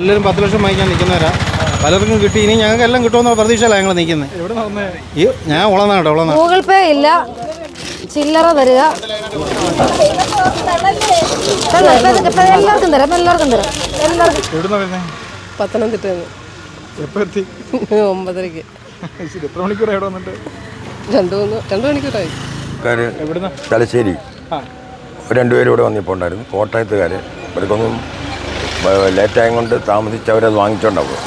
എല്ലാവരും പത്ത് ലക്ഷം വാങ്ങിക്കാൻ നിൽക്കുന്നവരാ. പലർക്കും കിട്ടി. ഇനി ഞങ്ങൾക്ക് എല്ലാം കിട്ടുമെന്ന പ്രതീക്ഷയിലാണ് ഞങ്ങൾ നിൽക്കുന്നത് ഞാൻ ഉളന്നാട്ടോ ഉളന്ന ഗൂഗിൾ പേ ഇല്ല. ചില്ലറ തരിക. എല്ലാവർക്കും തരാം എല്ലാവർക്കും തരാം. എല്ലാവർക്കും എവിടുന്നാ വരുന്നേ? പത്തനംതിട്ട ഒമ്പതരക്ക് എത്ര മണിക്കൂർ എവിടെ വന്നിട്ട്? രണ്ടു മൂന്ന് രണ്ടു മണിക്കൂറായി. തലശ്ശേരി. ആ. രണ്ടുപേരും ഇവിടെ വന്നിപ്പോൾ ഉണ്ടായിരുന്നു കോട്ടയത്തുകാർ ഇവർക്കൊന്നും ലേറ്റായും കൊണ്ട് താമസിച്ച് അവരത് വാങ്ങിച്ചോണ്ടാവും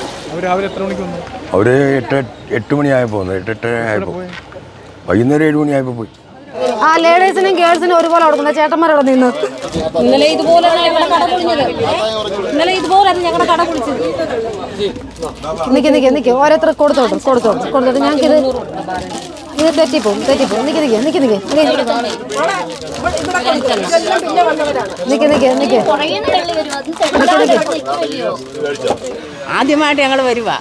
അവർ എട്ട് എട്ട് മണിയായപ്പോൾ വന്നു എട്ട് എട്ട് ആയപ്പോൾ വൈകുന്നേരം ഏഴ് മണിയായപ്പോൾ പോയി. ആ ലേഡീസിനും ഗേൾസിനും ഒരുപോലെ കൊടുക്കുന്നത് ചേട്ടന്മാർ അവിടെ നിന്ന്. ഇന്നലെ ഇതുപോലെ ഞങ്ങളുടെ കട പൊളിഞ്ഞത്. ഇന്നലെ ഇതുപോലെ ഞങ്ങളുടെ കട പൊളിച്ചത്. നിക്ക് നിക്ക് നിക്ക്. ഓരോരുത്തർ കൊടുത്തോട്ട് കൊടുത്തോട്ട് കൊടുത്തോട്ട്. ഞങ്ങൾക്ക് ഇത് തെറ്റിപ്പോവും തെറ്റിപ്പോവും നിക്ക് നിക്ക് നിക്ക് നിക്ക്. നിക്ക് നിക്ക്. നിക്ക് ആദ്യമായിട്ട് ഞങ്ങൾ വരുവാ.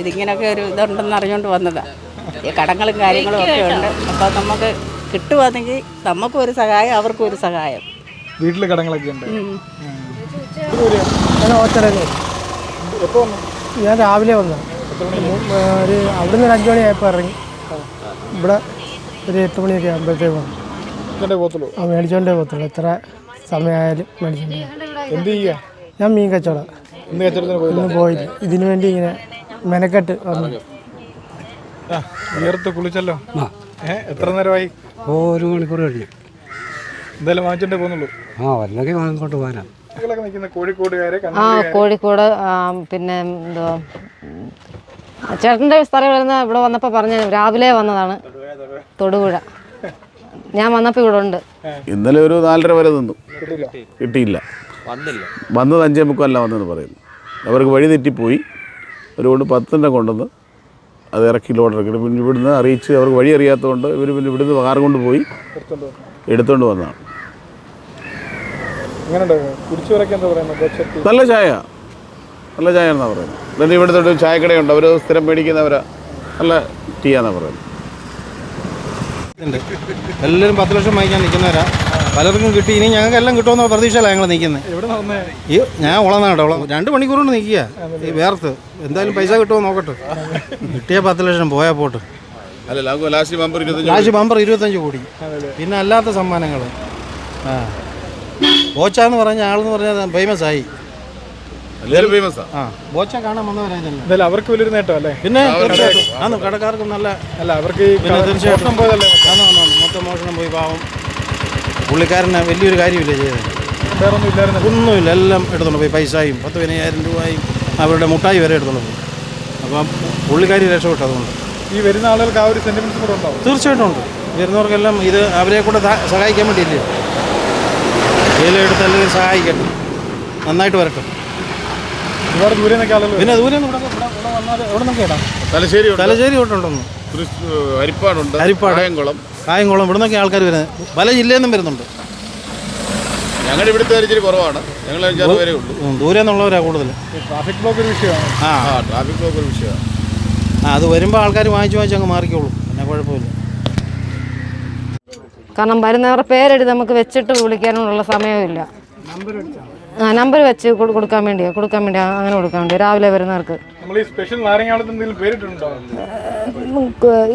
ഇതിങ്ങനൊക്കെ ഒരു ഇതുണ്ടെന്ന് അറിഞ്ഞുകൊണ്ട് വന്നതാ. ഈ കടങ്ങളും കാര്യങ്ങളും ഒക്കെ ഉണ്ട്. അപ്പോൾ നമുക്ക് കിട്ടുവാണെങ്കിൽ നമുക്കും ഒരു സഹായം അവർക്കും ഒരു സഹായം. വീട്ടിൽ കടങ്ങളൊക്കെ ഉണ്ട്. ഞാൻ രാവിലെ വന്നു. ഒരു അവിടുന്ന് ഒരു അഞ്ചു മണിയായപ്പോൾ ഇറങ്ങി. ഇവിടെ ഒരു എട്ട് മണിയൊക്കെ ആകുമ്പോഴത്തേക്ക് ഇതല്ലേ ആ മേടിച്ചോണ്ടേ പോകത്തുള്ളൂ. എത്ര സമയമായാലും മേടിച്ചോണ്ടേ എന്ത് ചെയ്യുക ഞാൻ മീൻ കച്ചവടം. ഇന്ന് പോയില്ല. ഇതിനു വേണ്ടി ഇങ്ങനെ മെനക്കെട്ട് വന്നു. ആ വിയർത്ത് കുളിച്ചല്ലോ? എത്ര നേരമായി? ഒരു മണിക്കൂർ കഴിഞ്ഞു. എന്തായാലും വാങ്ങിച്ചിട്ടേ പോകുന്നുള്ളൂ. ആ വല്ലൊക്കെ വാങ്ങിക്കൊണ്ട് പോകാനാ. ആ കോഴിക്കോട് പിന്നെ എന്തുവാ ഉം, ചേട്ടന്റെ സ്ഥലം വരുന്ന ഇവിടെ വന്നപ്പോൾ പറഞ്ഞ രാവിലെ വന്നതാണ് തൊടുപുഴ. ഞാൻ വന്നപ്പോൾ ഇവിടെ ഉണ്ട്. ഇന്നലെ ഒരു നാലര വരെ നിന്നു. കിട്ടിയില്ല. വന്നത് അഞ്ചേ മുക്കല്ല വന്നെന്ന് പറയുന്നു. അവർക്ക് വഴി തെറ്റിപ്പോയി. അതുകൊണ്ട് പത്തിന്റെ കൊണ്ടുവന്ന് അത് ഇറക്കി ലോഡ് ഇറക്കി. പിന്നെ ഇവിടുന്ന് അറിയിച്ച് അവർക്ക് വഴി അറിയാത്തതുകൊണ്ട് ഇവർ പിന്നെ ഇവിടുന്ന് കാർ കൊണ്ട് പോയി എടുത്തുകൊണ്ട് വന്നതാണ് നല്ല ചായ. നല്ല ചായ എന്നാണ് പറയുന്നത്. അല്ലെങ്കിൽ ഇവിടുത്തെ ഒരു ചായക്കടയുണ്ട് അവർ സ്ഥിരം മേടിക്കുന്നവരാ. നല്ല ടീ ആണെന്നാണ് പറയുന്നത്. എല്ലാവരും പത്ത് ലക്ഷം വാങ്ങിക്കാൻ നിൽക്കുന്നവരാ പലർക്കും കിട്ടി ഇനി ഞങ്ങൾക്ക് എല്ലാം കിട്ടുമെന്ന പ്രതീക്ഷയിലാണ് ഞങ്ങൾ നിൽക്കുന്നത് ഈ ഞാൻ ഉളന്നാട്ടോ ഉള രണ്ട് മണിക്കൂർ കൊണ്ട് നിൽക്കുക. ഈ വേർത്ത് എന്തായാലും പൈസ കിട്ടുമോ നോക്കട്ടെ. കിട്ടിയ പത്ത് ലക്ഷം പോയാൽ പോട്ട്. അല്ല ലാസ്റ്റ് ബമ്പർ ഇരുപത്തഞ്ച് കോടി. പിന്നെ അല്ലാത്ത സമ്മാനങ്ങൾ ആ. ബോച്ചാന്ന് പറഞ്ഞ ആളെന്ന് പറഞ്ഞാൽ ഫേമസ് ആയി. ബോച്ച കാണാൻ അവർക്ക് വലിയൊരു നേട്ടം അല്ലേ? പിന്നെ തീർച്ചയായിട്ടും. കടക്കാർക്കും നല്ല അല്ല അവർക്ക് തീർച്ചയായിട്ടും. പോയതല്ലേ. മൊത്തം മോഷണം പോയി പാവം. പുള്ളിക്കാരന് വലിയൊരു കാര്യമില്ല ചെയ്തത്? ഇല്ലായിരുന്നു. ഒന്നുമില്ല എല്ലാം എടുത്തോണ്ട് പോയി പൈസയും പത്ത് പതിനയ്യായിരം രൂപയും അവരുടെ മുട്ടായി വരെ എടുത്തോണ്ട് പോയി. അപ്പം പുള്ളിക്കാരി രക്ഷപ്പെട്ടു അതുകൊണ്ട്. ഈ വരുന്ന ആളുകൾക്ക് ആ ഒരു സെന്റിമെന്റ്സ് കൂടെ ഉണ്ടാവും തീർച്ചയായിട്ടും ഉണ്ട്. വരുന്നവർക്കെല്ലാം ഇത് അവരെ കൂടെ സഹായിക്കാൻ വേണ്ടിയില്ലേ? ഇതിലെടുത്ത് അല്ലെങ്കിൽ സഹായിക്കട്ടെ. നന്നായിട്ട് വരട്ടെ. ഒരുപാട് ദൂരെ പിന്നെ ദൂരെ തലശ്ശേരി തലശ്ശേരി തൊട്ടുണ്ടെന്ന്? ഹരിപ്പാടുണ്ട്. ഹരിപ്പാട്. കായംകുളം. കായംകുളം ഇവിടെ നിന്നൊക്കെ ആൾക്കാർ വരുന്നത്. പല ജില്ലയിൽ നിന്നും വരുന്നുണ്ട്. ഞങ്ങളുടെ ഇവിടുത്തെ ഇച്ചിരി കുറവാണ്. ഞങ്ങൾ അഞ്ചാറ് പേരേ ഉള്ളൂ. ദൂരെ നിന്നുള്ളവരാണ് കൂടുതൽ ട്രാഫിക് ബ്ലോക്ക് ഒരു വിഷയമാണ്. ആ. ട്രാഫിക് ബ്ലോക്ക് ഒരു വിഷയമാണ്. ആ അത് വരുമ്പോൾ ആൾക്കാർ വാങ്ങിച്ച് വാങ്ങിച്ച് അങ്ങ് മാറിക്കോളൂ. പിന്നെ കുഴപ്പമില്ല. കാരണം വരുന്നവരുടെ പേരെഴുതി നമുക്ക് വെച്ചിട്ട് വിളിക്കാനുള്ള സമയമില്ല. ആ നമ്പർ വെച്ച് കൊടു- കൊടുക്കാൻ വേണ്ടിയാ കൊടുക്കാൻ വേണ്ടിയാ അങ്ങനെ കൊടുക്കാൻ വേണ്ടി രാവിലെ വരുന്നവർക്ക്.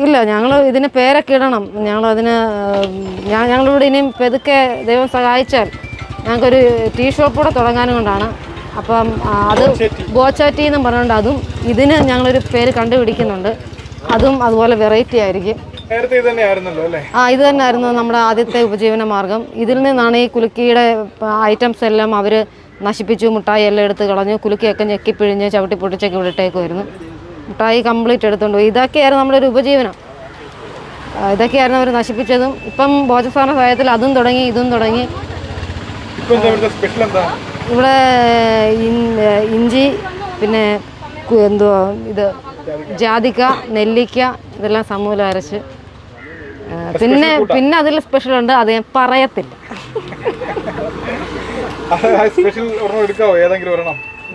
ഇല്ല ഞങ്ങൾ ഇതിന് പേരൊക്കെ ഇടണം. ഞങ്ങൾ അതിന് ഞങ്ങളിവിടെ ഇനിയും പെതുക്കെ ദൈവം സഹായിച്ചാൽ ഞങ്ങൾക്കൊരു ടീ ഷോപ്പ് കൂടെ തുടങ്ങാനും കൊണ്ടാണ്. അപ്പം അത് ബോച്ചാറ്റി എന്നും പറഞ്ഞുകൊണ്ട് അതും ഇതിന് ഞങ്ങളൊരു പേര് കണ്ടുപിടിക്കുന്നുണ്ട്. അതും അതുപോലെ വെറൈറ്റി ആയിരിക്കും. നേരത്തെ ഇത് തന്നെ ആയിരുന്നു അല്ലേ? ആ ഇത് തന്നെയായിരുന്നു നമ്മുടെ ആദ്യത്തെ ഉപജീവന മാർഗം. ഇതിൽ നിന്നാണ് ഈ കുലുക്കിയുടെ ഐറ്റംസ് എല്ലാം അവർ നശിപ്പിച്ചു മുട്ടായി എല്ലാം എടുത്ത് കളഞ്ഞു കുലുക്കിയൊക്കെ ഞെക്കി പിഴിഞ്ഞ് ചവിട്ടി പൊട്ടിച്ചൊക്കെ ഇവിടെ ഇട്ടേക്കുമായിരുന്നു മുട്ടായി കംപ്ലീറ്റ് എടുത്തുകൊണ്ട് പോയി. ഇതൊക്കെയായിരുന്നു നമ്മുടെ ഒരു ഉപജീവനം. ഇതൊക്കെയായിരുന്നു അവർ നശിപ്പിച്ചതും. ഇപ്പം ഭോജസ്ഥാന സഹായത്തിൽ അതും തുടങ്ങി ഇതും തുടങ്ങി. ഇവിടെ ഇഞ്ചി പിന്നെ എന്തുവാ ഇത് ജാതിക്ക നെല്ലിക്ക ഇതെല്ലാം സമൂലം അരച്ച്. പിന്നെ പിന്നെ അതിൽ സ്പെഷ്യൽ ഉണ്ട് അത് ഞാൻ പറയത്തില്ല.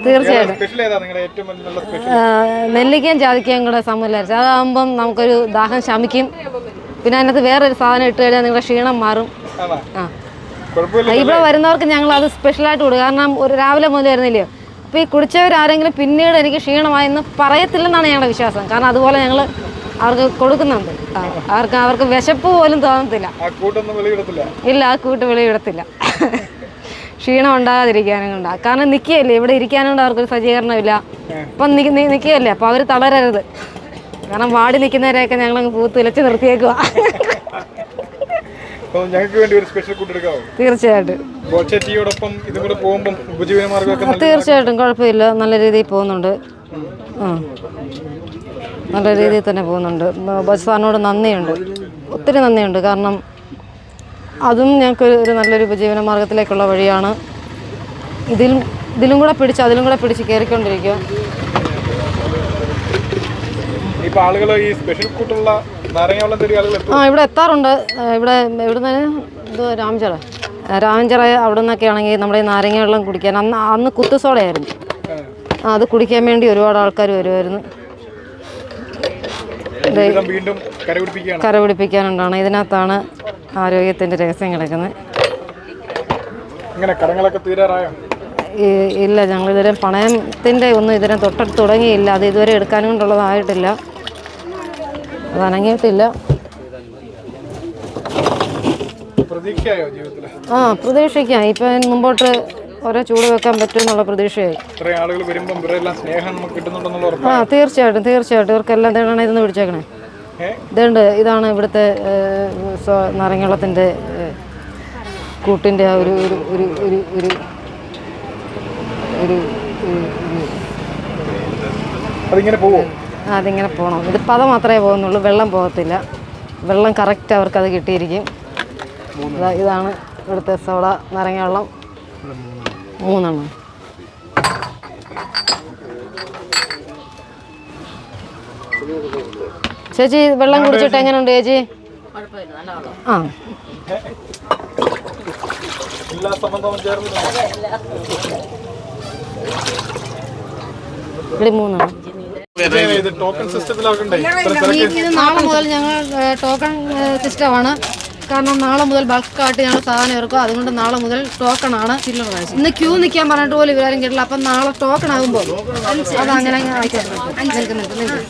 തീർച്ചയായിട്ടും. നെല്ലിക്കയും ജാതിക്കയും കൂടെ സമ്മതിച്ചു അതാകുമ്പം നമുക്കൊരു ദാഹം ശമിക്കും. പിന്നെ അതിനകത്ത് വേറൊരു സാധനം ഇട്ട് കഴിഞ്ഞാൽ നിങ്ങളുടെ ക്ഷീണം മാറും. ആ. ഇവിടെ വരുന്നവർക്ക് ഞങ്ങൾ അത് സ്പെഷ്യലായിട്ട് കൊടുക്കും. കാരണം ഒരു രാവിലെ മുതൽ വരുന്നില്ലയോ? അപ്പോൾ ഈ കുടിച്ചവരാരെങ്കിലും പിന്നീട് എനിക്ക് ക്ഷീണമായെന്ന് പറയത്തില്ലെന്നാണ് ഞങ്ങളുടെ വിശ്വാസം. കാരണം അതുപോലെ ഞങ്ങൾ അവർക്ക് കൊടുക്കുന്നുണ്ട്. അവർക്ക് അവർക്ക് വിശപ്പ് പോലും തോന്നത്തില്ല. ഇല്ല ആ കൂട്ട് വെളിയിടത്തില്ല. ക്ഷീണം ഉണ്ടാകാതിരിക്കാനും കൊണ്ടാ കാരണം നിൽക്കുകയല്ലേ ഇവിടെ ഇരിക്കാനും കൊണ്ട് അവർക്കൊരു സജ്ജീകരണമില്ല. അപ്പം നിൽക്കുകയല്ലേ അപ്പം അവർ തളരരുത്. കാരണം വാടി നിൽക്കുന്നവരെയൊക്കെ ഞങ്ങളങ്ങ് പൂത്ത് വിലച്ച് നിർത്തിയേക്കുക തീർച്ചയായിട്ടും. തീർച്ചയായിട്ടും. കുഴപ്പമില്ല. നല്ല രീതിയിൽ പോകുന്നുണ്ട്. ആ. നല്ല രീതിയിൽ തന്നെ പോകുന്നുണ്ട്. ബസ് സാറിനോട് നന്ദിയുണ്ട്. ഒത്തിരി നന്ദിയുണ്ട്. കാരണം അതും ഞങ്ങൾക്ക് ഒരു- നല്ലൊരു ഉപജീവന മാർഗത്തിലേക്കുള്ള വഴിയാണ്. ഇതിലും ഇതിലും കൂടെ പിടിച്ച് അതിലും കൂടെ പിടിച്ച് കയറിക്കൊണ്ടിരിക്കുക. ആ ഇവിടെ എത്താറുണ്ട്. ഇവിടെ ഇവിടുന്ന് ഇത് രാമചിറ രാമചിറ അവിടെ നിന്നൊക്കെ ആണെങ്കിൽ നമ്മുടെ ഈ നാരങ്ങ വെള്ളം കുടിക്കാൻ അന്ന് അന്ന് കുത്തുസോടയായിരുന്നു. ആ, അത് കുടിക്കാൻ വേണ്ടി ഒരുപാട് ആൾക്കാർ വരുമായിരുന്നു വീണ്ടും കരപിടിപ്പിക്കാനുണ്ടാണ്. കര പിടിപ്പിക്കാനുണ്ടാണ് ഇതിനകത്താണ് ആരോഗ്യത്തിന്റെ രഹസ്യം കിടക്കുന്നത്. ഇങ്ങനെ കടങ്ങളൊക്കെ തീരാറായോ? ഇല്ല ഞങ്ങൾ ഇതുവരെ പണയത്തിന്റെ ഒന്നും ഇതുവരെ തൊട്ടടുത്ത് തുടങ്ങിയില്ല. അത് ഇതുവരെ എടുക്കാനും കൊണ്ടുള്ളതായിട്ടില്ല. അത് അനങ്ങിയിട്ടില്ല. ആ പ്രതീക്ഷിക്കാം. ഇപ്പം മുമ്പോട്ട് ഓരോ ചൂട് വെക്കാൻ പറ്റും എന്നുള്ള പ്രതീക്ഷയായി ആ തീർച്ചയായിട്ടും തീർച്ചയായിട്ടും. ഇവർക്കെല്ലാം തേടാണ് ഇതൊന്ന് പിടിച്ചേക്കണേ. ഇതുണ്ട് ഇതാണ് ഇവിടുത്തെ നാരങ്ങളത്തിന്റെ നാരങ്ങവെള്ളത്തിന്റെ കൂട്ടിന്റെ ആ ഒരു ഒരു ഒരു ഒരു ഒരു ഒരു അതിങ്ങനെ അതിങ്ങനെ പോകണം ഇത് പത മാത്രമേ പോകുന്നുള്ളൂ വെള്ളം പോകത്തില്ല. വെള്ളം കറക്റ്റ് അവർക്കത് കിട്ടിയിരിക്കും. ഇതാ ഇതാണ് ഇവിടുത്തെ സോള നാരങ്ങ വെള്ളം മൂന്നെണ്ണം ചേച്ചി വെള്ളം കുടിച്ചിട്ട് എങ്ങനെയുണ്ട് ചേച്ചി? ആ. ഇവിടെ മൂന്നാണ്. നാളെ മുതൽ ഞങ്ങൾ ടോക്കൺ സിസ്റ്റമാണ് കാരണം നാളെ മുതൽ ബൾക്കായിട്ട് ഞങ്ങൾ സാധനം ഇറക്കും. അതുകൊണ്ട് നാളെ മുതൽ ടോക്കൺ ആണ് ഇന്ന് ക്യൂ നിൽക്കാൻ പറഞ്ഞിട്ട് പോലും ഇവരാരും കേട്ടില്ല. അപ്പം നാളെ ടോക്കൺ ആകുമ്പോൾ അത് അങ്ങനെ നിൽക്കുന്നുണ്ട് നിൽക്കും.